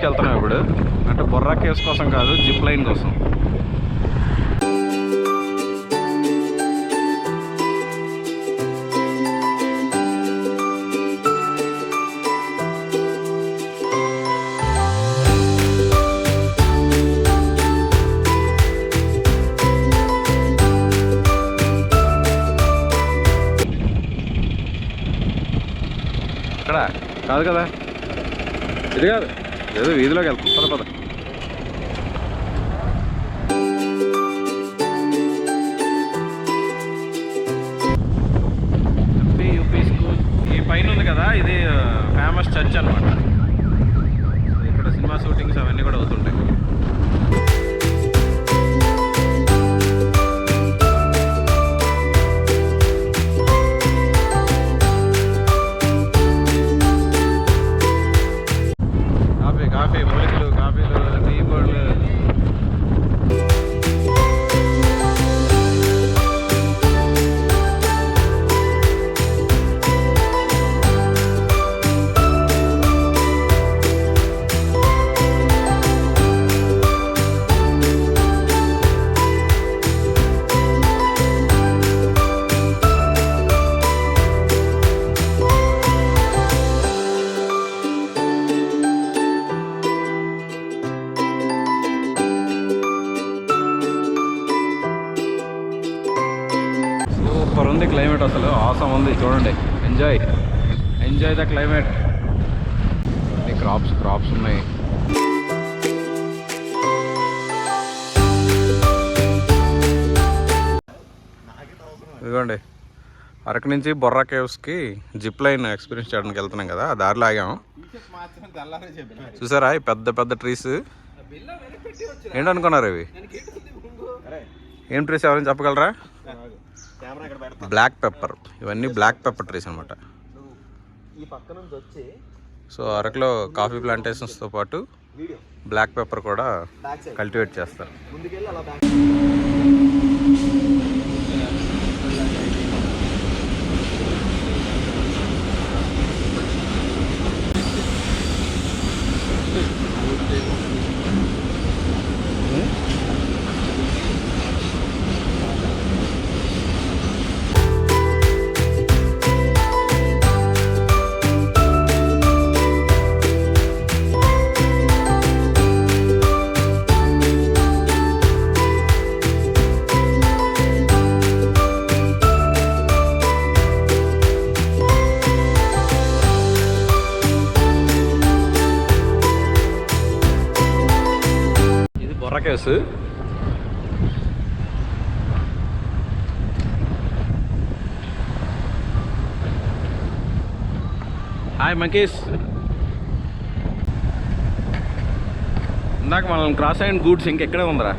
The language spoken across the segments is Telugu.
కేవ్స్కి వెళ్తున్నాం ఇప్పుడు? అంటే బొర్రా కేవ్స్ కోసం కాదు జిప్ లైన్ కోసం. ఇక్కడ? కాదు కదా? ఇది కాదు. ఏదో వీధిలోకి వెళ్తాం. పద పద. UP school. ఈ పైన ఉంది కదా ఇది ఫేమస్ చర్చ్ అనమాట క్లైమేట్ అసలు ఆసం ఉంది. చూడండి. ఎంజాయ్ ఎంజాయ్ ద క్లైమేట్ అన్ని క్రాప్స్ క్రాప్స్ ఉన్నాయి. ఇదిగోండి. అరకు నుంచి బొర్రా కేవ్స్కి జిప్ లైన్ ఎక్స్పీరియన్స్ చేయడానికి వెళ్తున్నాం కదా. ఆ దారిలో ఆగాం చూసారా? ఈ పెద్ద పెద్ద ట్రీస్ ఏంటనుకున్నారు ఇవి? ఏం ట్రీస్ ఎవరైనా చెప్పగలరా? Black pepper. ఇవన్నీ బ్లాక్ పెప్పర్ ట్రీస్ అనమాట సో అరకులో కాఫీ ప్లాంటేషన్స్తో పాటు బ్లాక్ పెప్పర్ కూడా కల్టివేట్ చేస్తారు. కేసు. Hi monkeys. ఇందాక మనం క్రాస్ అయిన గూడ్స్ ఇంకెక్కడే ఉందరా?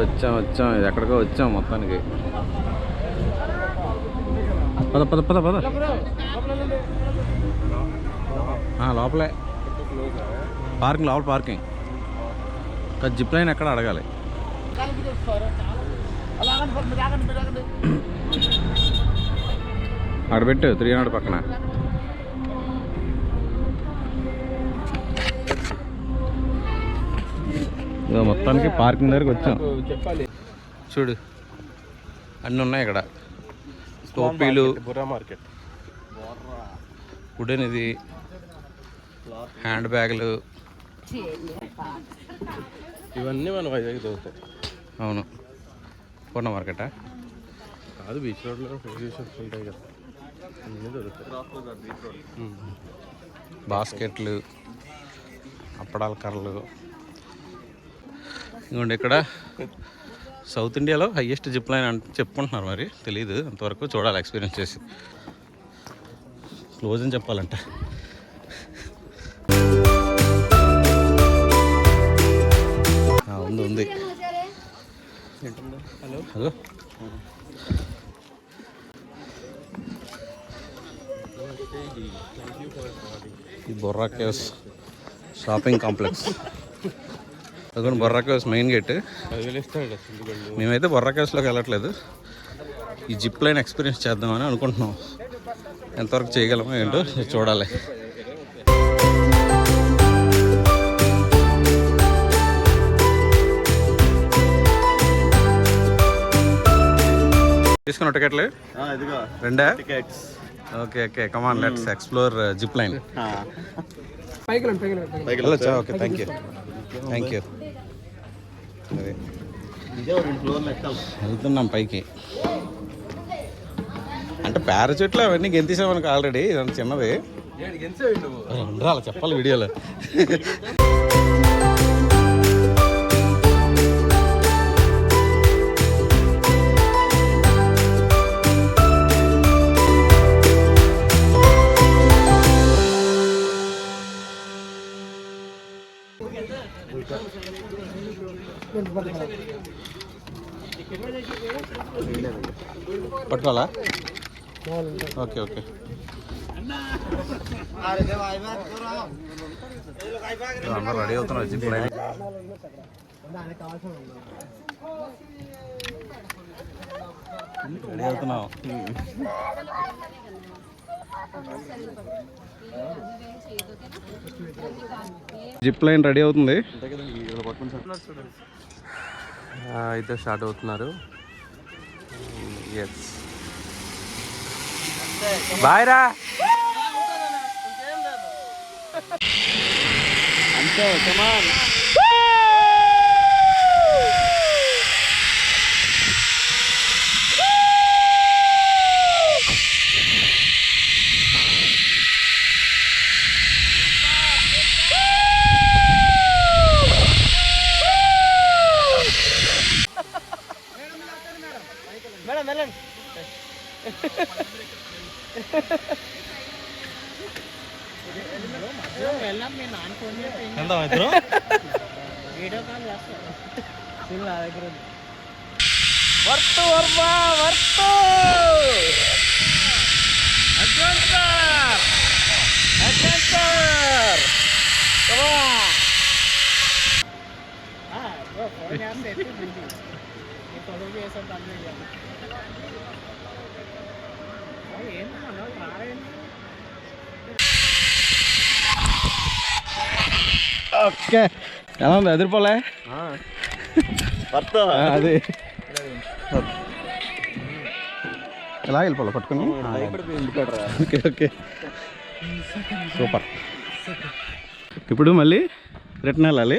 వచ్చాం వచ్చాం. ఇది ఎక్కడికో వచ్చాం మొత్తానికి. పద పద పద పద. లోపలే. పార్కింగ్ లోపల పార్కింగ్. జిప్ లైన్ ఎక్కడ అడగాలి? అక్కడ పెట్టు త్రీ హండ్రెడ్ పక్కన మొత్తానికి పార్కింగ్ దగ్గరికి వచ్చాం. చెప్పాలి చూడు అన్నీ ఉన్నాయి ఇక్కడ. టోపీలు బుర్రా మార్కెట్ వుడెన్ ఇది. హ్యాండ్ బ్యాగులు ఇవన్నీ మన వైజాగ్ దొరుకుతాయి. అవును. పూర్ణ మార్కెటా? కాదు బీచ్ రోడ్లో ఎగ్జిబిషన్స్ ఉంటాయి కదా. అన్నీ దొరుకుతాయి. బాస్కెట్లు అప్పడాల కర్రలు. ఇదిగోండి ఇక్కడ. సౌత్ ఇండియాలో హయ్యెస్ట్ జిప్ లైన్ అంటే చెప్పుకుంటున్నారు మరి. తెలియదు అంతవరకు చూడాలి ఎక్స్పీరియన్స్ చేసి. క్లోజ్ అని చెప్పాలంట. ఉంది ఉంది. హలో? హలో? ఈ బొర్రా కేవ్స్ షాపింగ్ కాంప్లెక్స్. అదిగోండి బొర్రా కేవ్స్ మెయిన్ గేట్. మేమైతే బొర్రా కేవ్స్లోకి వెళ్ళట్లేదు. ఈ జిప్ లైన్ ఎక్స్పీరియన్స్ చేద్దామని అనుకుంటున్నాం. ఎంతవరకు చేయగలమో ఏంటో చూడాలి. తీసుకున్న టికెట్లు? ఇదిగో. రెండా? Tickets. Okay okay. Come on let's explore zip line వెళ్ళొచ్చా okay thank you thank you వెళ్తున్నాం పైకి. అంటే పారాచూట్లు అవన్నీ గెంతేసాం మనకు ఆల్రెడీ ఇదంతా చిన్నది ఉండరాలి చెప్పాలి వీడియోలో. పట్టుకోవాలా? Okay okay. అందరూ రెడీ అవుతున్నారు జిప్ లైన్ రెడీ అవుతున్నావు. జిప్ లైన్ రెడీ అవుతుంది. అయితే స్టార్ట్ అవుతున్నారు. ఎస్ బాయ్రా. అంతే కమాన్ ఎంత ఇద్దరు. వీడియో కాల్ చేస్తాను నా దగ్గర ఉంది. వర్త వర్మ వర్త! Adventure adventure okay. ఎలా ఉంది? ఎదిరిపోలే అది. ఎలా వెళ్ళిపోలే? పట్టుకుని? Okay okay. సూపర్. ఇప్పుడు మళ్ళీ రిటర్న్ వెళ్ళాలి.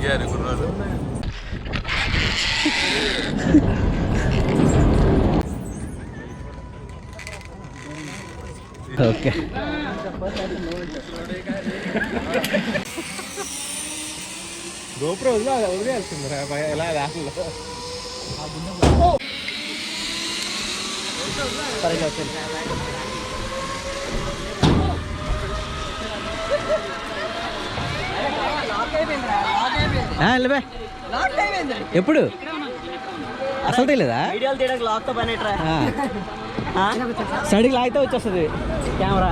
దిగారు కుర్రోళ్ళు ఓకే. గోపురం వదిలే వదిలేయాల్సిందిరా ఎలా రాకుండా ఎప్పుడు అసలు తెలియదా వీడియోలు లాక్తో పని ఎట్రా సడికి లాగితే వచ్చేస్తుంది. కెమెరా.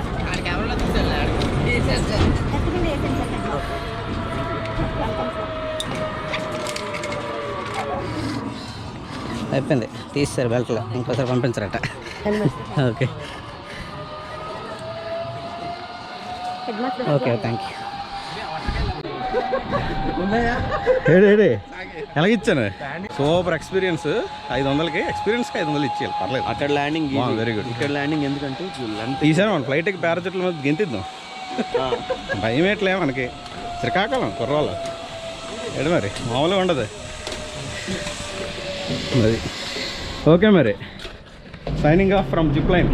అయిపోయింది. తీస్తారు బెల్ట్లో. ఇంకోసారి పంపించరట. ఓకే. ఓకే థ్యాంక్ యూ ఏడే ఎలాగిచ్చాను? Super experience. ఐదు వందలకి ఎక్స్పీరియన్స్కి ఐదు వందలు ఇచ్చేయాలి. పర్లేదు. అక్కడ ల్యాండింగ్ వెరీ గుడ్ ఇక్కడ ల్యాండింగ్ ఎందుకంటే లెంత్ ఈసారి మన ఫ్లైట్కి పారాచూట్ల మీద గెంతిద్దాం. భయం ఏట్లే మనకి. శ్రీకాకుళం కుర్రాళ్ళు. ఏడు మరి? మామూలుగా ఉండదు. అది ఓకే మరి. Signing off from zip line